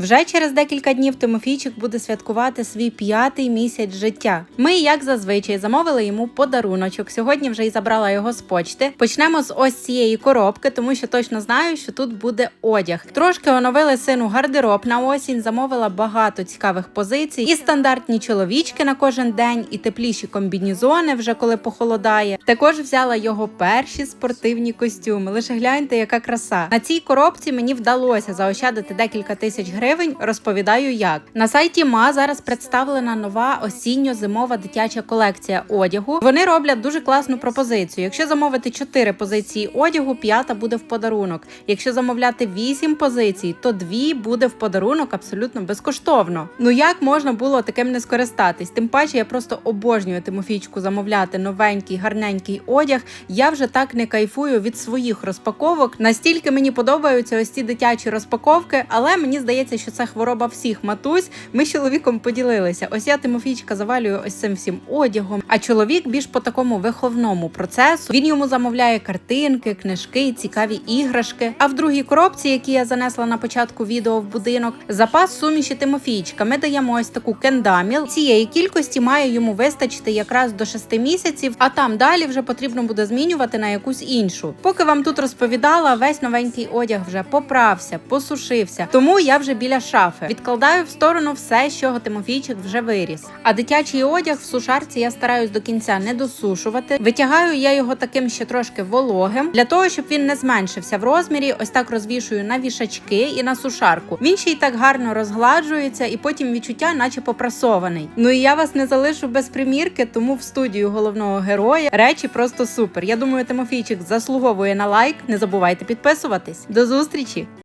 Вже через декілька днів Тимофійчик буде святкувати свій п'ятий місяць життя. Ми, як зазвичай, замовили йому подаруночок. Сьогодні вже й забрала його з почти. Почнемо з ось цієї коробки, тому що точно знаю, що тут буде одяг. Трошки оновили сину гардероб на осінь, замовила багато цікавих позицій, і стандартні чоловічки на кожен день, і тепліші комбінізони, вже коли похолодає. Також взяла його перші спортивні костюми. Лише гляньте, яка краса. На цій коробці мені вдалося заощадити декілька тисяч гривень. Розповідаю, як на сайті ма зараз представлена нова осінньо-зимова дитяча колекція одягу. Вони роблять дуже класну пропозицію. Якщо замовити 4 позиції одягу, п'ята буде в подарунок. Якщо замовляти 8 позицій, то дві буде в подарунок абсолютно безкоштовно. Ну як можна було таким не скористатись? Тим паче я просто обожнюю Тимофійчику замовляти новенький, гарненький одяг. Я вже так не кайфую від своїх розпаковок. Настільки мені подобаються ось ці дитячі розпаковки, але мені здається, що це хвороба всіх матусь. Ми з чоловіком поділилися. Ось я Тимофійчика завалюю ось цим всім одягом. А чоловік більш по такому виховному процесу. Він йому замовляє картинки, книжки, цікаві іграшки. А в другій коробці, які я занесла на початку відео в будинок, запас суміші Тимофійчика. Ми даємо ось таку кендаміл. Цієї кількості має йому вистачити якраз до 6 місяців, а там далі вже потрібно буде змінювати на якусь іншу. Поки вам тут розповідала, весь новенький одяг вже поправся, посушився. Тому я вже біля шафи відкладаю в сторону все, з чого Тимофійчик вже виріс. А дитячий одяг в сушарці я стараюсь до кінця не досушувати. Витягаю я його таким ще трошки вологим для того, щоб він не зменшився в розмірі. Ось так розвішую на вішачки і на сушарку. Він ще й так гарно розгладжується, і потім відчуття, наче попрасований. Ну і я вас не залишу без примірки, тому в студію головного героя речі просто супер. Я думаю, Тимофійчик заслуговує на лайк. Не забувайте підписуватись. До зустрічі!